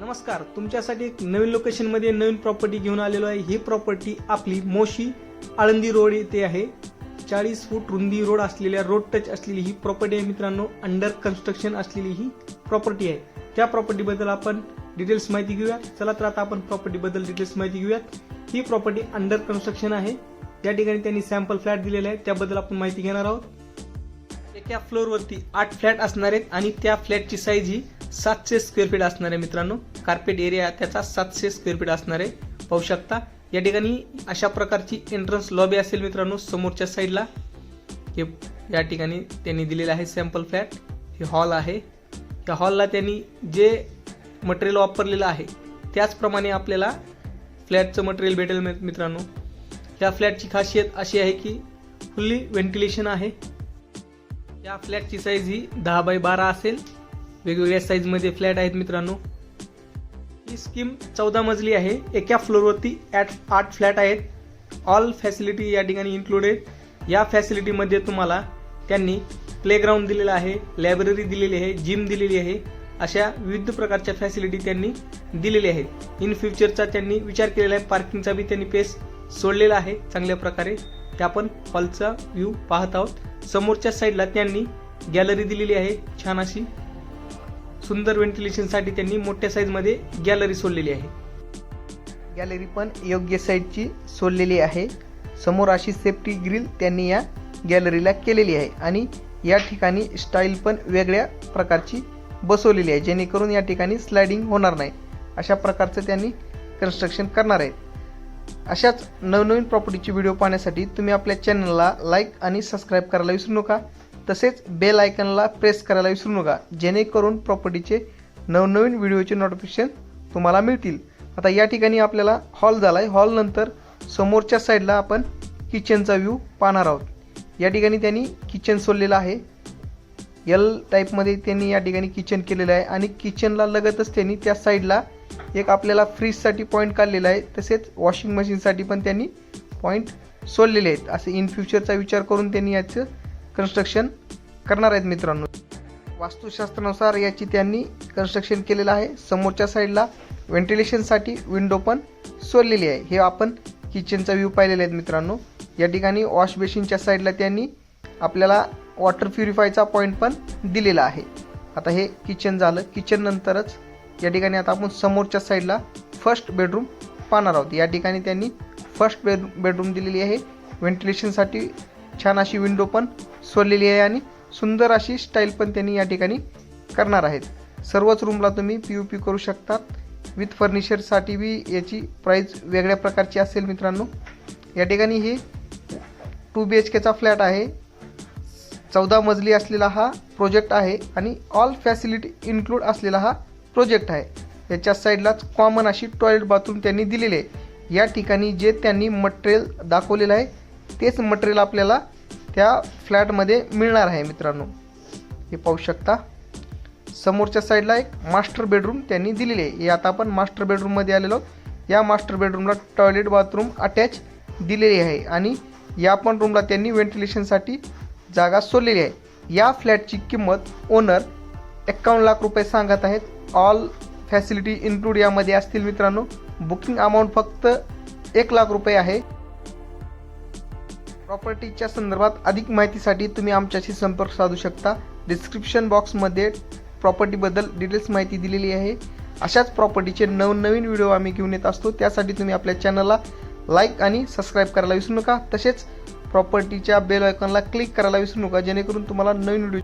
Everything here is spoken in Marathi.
नमस्कार तुमच्यासाठी एक नवीन लोकेशनमध्ये नवीन प्रॉपर्टी घेऊन आलेलो आहे. ही प्रॉपर्टी आपली मोशी आळंदी रोड येथे आहे. चाळीस फूट रुंदी रोड असलेल्या रोड टच असलेली ही प्रॉपर्टी आहे मित्रांनो. अंडर कन्स्ट्रक्शन असलेली ही प्रॉपर्टी आहे. त्या प्रॉपर्टीबद्दल आपण डिटेल्स माहिती घेऊया. चला तर आता आपण प्रॉपर्टीबद्दल डिटेल्स माहिती घेऊयात. ही प्रॉपर्टी अंडर कन्स्ट्रक्शन आहे. त्या ठिकाणी त्यांनी सॅम्पल फ्लॅट दिलेले आहे त्याबद्दल आपण माहिती घेणार आहोत. एका फ्लोअरवरती आठ फ्लॅट असणार आहेत आणि त्या फ्लॅटची साईज ही सातशे स्क्वेअर फीट असणार आहे मित्रांनो कार्पेट एरिया त्याचा सातशे स्क्वेअर फीट असणार आहे पाहू शकता. या ठिकाणी अशा प्रकारची एंट्रन्स लॉबी असेल मित्रांनो समोरच्या साईडला हे या ठिकाणी त्यांनी दिलेलं आहे सॅम्पल फ्लॅट हे हॉल आहे. या हॉलला त्यांनी जे मटेरियल वापरलेलं आहे त्याचप्रमाणे आपल्याला फ्लॅटचं मटेरियल भेटेल मित्रांनो. या फ्लॅटची खासियत अशी आहे की फुल्ली व्हेंटिलेशन आहे. या फ्लॅटची साईज ही दहा बाय बारा असेल. वेगवेगळ्या साईजमध्ये फ्लॅट आहेत मित्रांनो. ही स्कीम चौदा मजली आहे. एका फ्लोअरवरती ॲट आठ फ्लॅट आहेत. ऑल फॅसिलिटी या ठिकाणी इन्क्लुडेड या फॅसिलिटीमध्ये तुम्हाला त्यांनी प्लेग्राऊंड दिलेला आहे लायब्ररी दिलेली आहे जिम दिलेली आहे. अशा विविध प्रकारच्या फॅसिलिटी त्यांनी दिलेल्या आहेत. इन फ्युचरचा त्यांनी विचार केलेला आहे. पार्किंगचा बी त्यांनी पेस सोडलेला आहे चांगल्या प्रकारे. त्या आपण हॉलचा व्ह्यू पाहत आहोत. समोरच्या साईडला त्यांनी गॅलरी दिलेली आहे. छान अशी सुंदर व्हेंटिलेशनसाठी त्यांनी मोठ्या साईजमध्ये गॅलरी सोडलेली आहे. गॅलरी पण योग्य साईजची सोडलेली आहे. समोर अशी सेफ्टी ग्रिल त्यांनी या गॅलरीला केलेली आहे आणि या ठिकाणी स्टाईल पण वेगळ्या प्रकारची बसवलेली आहे जेणेकरून या ठिकाणी स्लायडिंग होणार नाही. अशा प्रकारचं त्यांनी कन्स्ट्रक्शन करणार आहेत अशाच नवनवीन प्रॉपर्टीचे व्हिडिओ पाहण्यासाठी तुम्ही आपल्या चॅनलला लाईक आणि सबस्क्राईब करायला विसरू नका. तसेच बेल आयकनला प्रेस करायला विसरू नका. जेणेकरून प्रॉपर्टीचे नवनवीन व्हिडिओचे नोटिफिकेशन तुम्हाला मिळतील. आता या ठिकाणी आपल्याला हॉल झाला आहे हॉलनंतर समोरच्या साईडला आपण किचनचा व्ह्यू पाहणार आहोत. या ठिकाणी त्यांनी किचन सोडलेलं आहे. यल टाईपमध्ये त्यांनी या ठिकाणी किचन केलेलं आहे आणि किचनला लगतच त्यांनी त्या साईडला एक आपल्याला फ्रीजसाठी पॉईंट काढलेला आहे. तसेच वॉशिंग मशीनसाठी पण त्यांनी पॉईंट सोडलेले आहेत. असे इन फ्युचरचा विचार करून त्यांनी याचं कन्स्ट्रक्शन करणार आहेत मित्रांनो. वास्तुशास्त्रानुसार याची त्यांनी कन्स्ट्रक्शन केलेलं आहे. समोरच्या साईडला व्हेंटिलेशनसाठी विंडो पण सोडलेली आहे. हे आपण किचनचा व्ह्यू पाहिलेले आहेत मित्रांनो. या ठिकाणी वॉश बेसिनच्या साईडला त्यांनी आपल्याला वॉटर प्युरिफायचा पॉईंट पण दिलेला आहे. आता हे किचन झालं. किचन नंतरच या ठिकाणी आता आपण समोरच्या साईडला फर्स्ट बेडरूम पाहणार आहोत. या ठिकाणी त्यांनी फर्स्ट बेड बेडरूम दिलेली आहे. व्हेंटिलेशनसाठी छान अशी विंडो पण सोडलेली आहे आणि सुंदर अशी स्टाईल पण त्यांनी या ठिकाणी करणार आहेत. सर्वच रूमला तुम्ही पी यू पी करू शकतात विथ फर्निचरसाठी बी याची प्राईज वेगळ्या प्रकारची असेल मित्रांनो. या ठिकाणी हे टू बी एच केचा फ्लॅट आहे. चौदा मजली असलेला हा प्रोजेक्ट आहे आणि ऑल फॅसिलिटी इन्क्लूड असलेला हा प्रोजेक्ट आहे. याच्या साईडलाच कॉमन अशी टॉयलेट बाथरूम त्यांनी दिलेली आहे. या ठिकाणी जे त्यांनी मटेरियल दाखवलेलं आहे तेच मटेरियल आपल्याला त्या फ्लॅटमध्ये मिळणार आहे मित्रांनो. हे पाहू शकता. समोरच्या साईडला एक मास्टर बेडरूम त्यांनी दिलेली आहे. हे आता आपण मास्टर बेडरूममध्ये आलेलो या मास्टर बेडरूमला टॉयलेट बाथरूम अटॅच दिलेली आहे. आणि या पण रूमला त्यांनी व्हेंटिलेशनसाठी जागा सोडलेली आहे. या फ्लॅटची किंमत ओनर एक्कावन्न लाख रुपये सांगत आहेत. ऑल फॅसिलिटी इन्क्लूड यामध्ये असतील मित्रांनो. बुकिंग अमाऊंट फक्त एक लाख रुपये आहे. प्रॉपर्टीच्या संदर्भात अधिक माहितीसाठी तुम्ही आमच्याशी संपर्क साधू शकता. डिस्क्रिप्शन बॉक्समध्ये प्रॉपर्टीबद्दल डिटेल्स माहिती दिलेली आहे. अशाच प्रॉपर्टीचे नवनवीन व्हिडिओ आम्ही घेऊन येत असतो. त्यासाठी तुम्ही आपल्या चॅनलला लाईक आणि सबस्क्राईब करायला विसरू नका. तसेच प्रॉपर्टीच्या बेल आयकॉनला क्लिक करायला विसरू नका जेणेकरून तुम्हाला नवीन व्हिडिओ